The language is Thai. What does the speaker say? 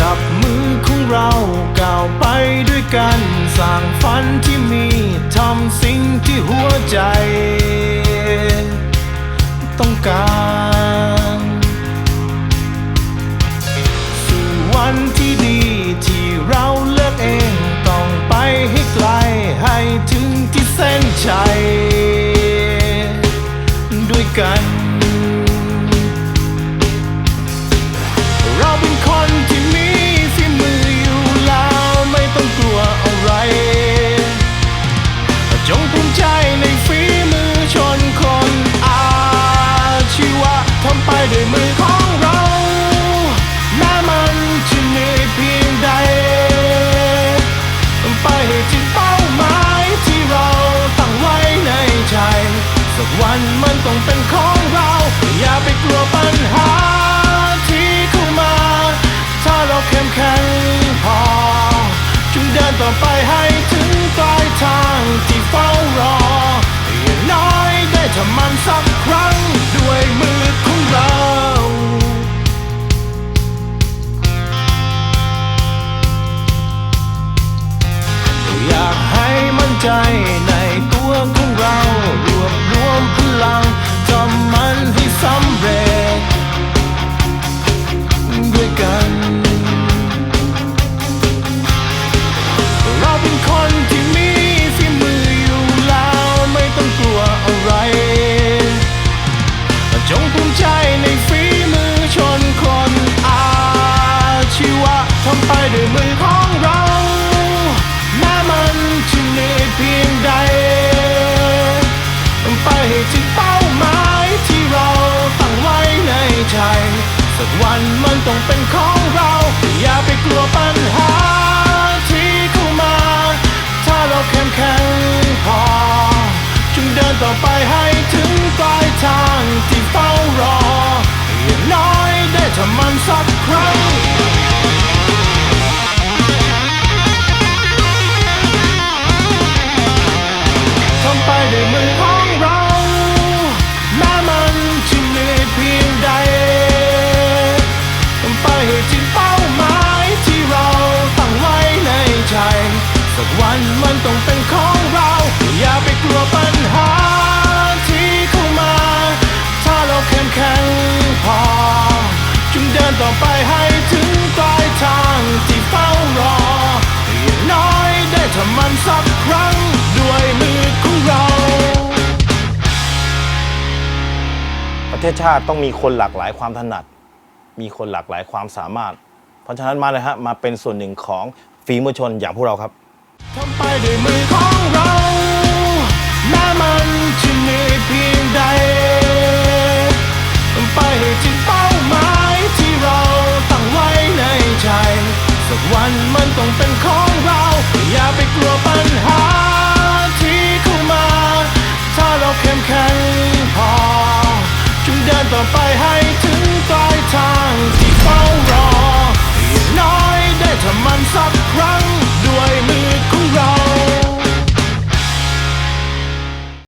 จับมือของเราก้าวไปด้วยกัน สร้างฝันที่มีทำสิ่งที่หัวใจ ต้องการสู่วันที่ดีที่เราเลือกเอง ต้องไปให้ไกลให้ถึงที่เส้นใจด้วยกัน มันสักครั้งด้วยมือของเราอยากให้มั่นใจในตัวของเรา รวบรวมพลัง open call ทศชาติต้องมีคนหลากหลายความถนัด มีคนหลากหลายความสามารถ เพราะฉะนั้นมาเลยฮะมาเป็นส่วนหนึ่งของฝีมือชนอย่างพวกเราครับทำไปด้วยมือของเราแม้มันจะเหเพียงใด on some ground